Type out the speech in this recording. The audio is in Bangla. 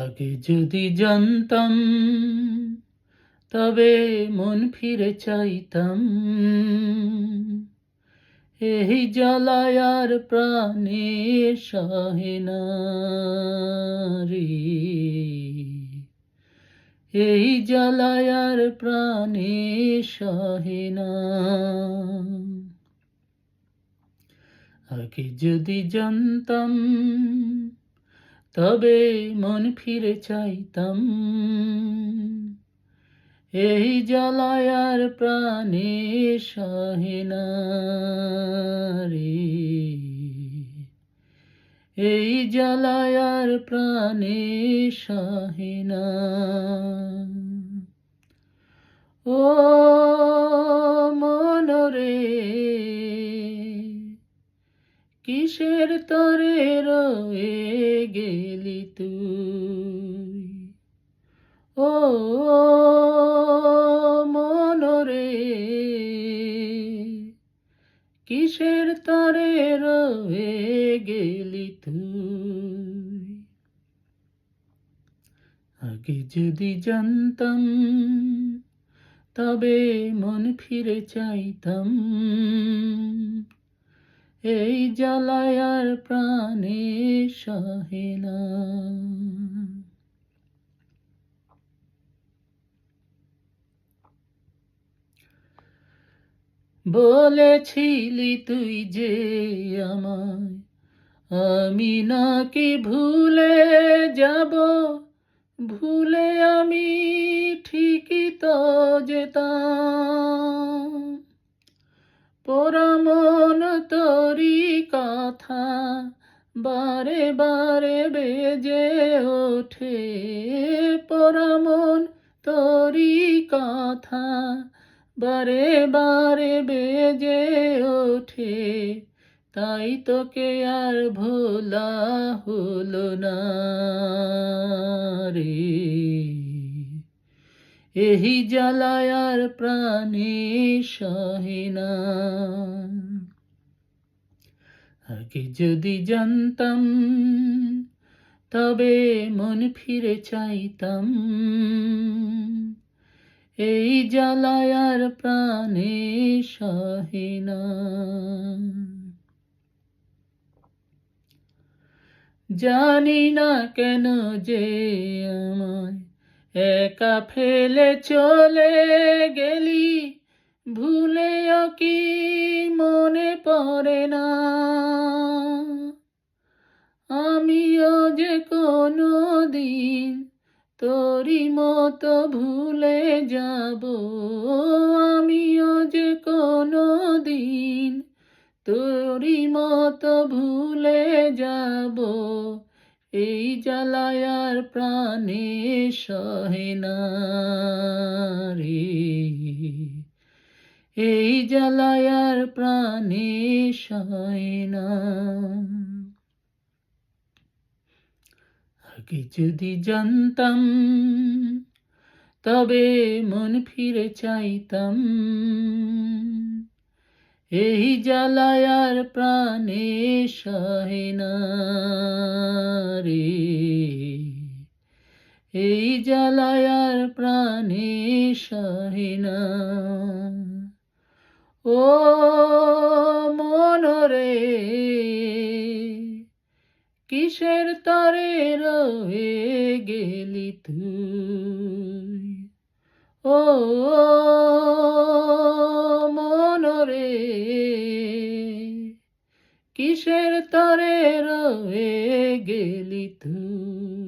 আগে যদি জানতাম, তবে মন ফিরে চাইতাম। এই জ্বালায় আর প্রাণে সহে না রে এই জ্বালায় আর প্রাণে সহে না আগে যদি জানতাম তবে মন ফিরে চাইতাম। এই জ্বালায় আর প্রাণে সহে না রে। এই জ্বালায় আর প্রাণে সহে না। ও মনরে কিসের তরে রয়ে গেলি তুই? ও মনরে কিসের তরে রয়ে গেলি তুই? আগে যদি জানতাম, তবে মন ফিরে চাইতাম। এই জ্বালায় আর প্রাণে সহে না। বলেছিলি তুই যে আমায়, আমি নাকি ভুলে যাব? ভুলে আমি ঠিকই তো যেতাম। তরি কথা বারে বারে বেজে ওঠে পরমন তরি কথা। বারে বারে বেজে ওঠে, তাই তোকে আর ভোলা হলো না রে। এই জ্বালায় আর প্রাণে সহে না। আগে যদি জানতাম, তবে মন ফিরে চাইতাম। এই জ্বালায় আর প্রাণে সহে না। জানি না কেন যে আমায় একা ফেলে চলে গেলি। ভুলেও কি মনে পড়ে না? আমিও যে কোনো দিন তোরই মতো ভুলে যাব। আমিও যে কোনো দিন তোরই মতো ভুলে যাব। এই জ্বালায় আর প্রাণে সহে না রে। এই জ্বালায় আর প্রাণে না। আগে যদি জানতাম, তবে মন ফিরে চাইতাম। এই জ্বালায় আর প্রাণে না রে। এই জ্বালায় আর প্রাণে না। ও মনরে কিসের তরে রয়ে গেলি তুই? ও মনরে কিসের তরে রয়ে গেলি তুই?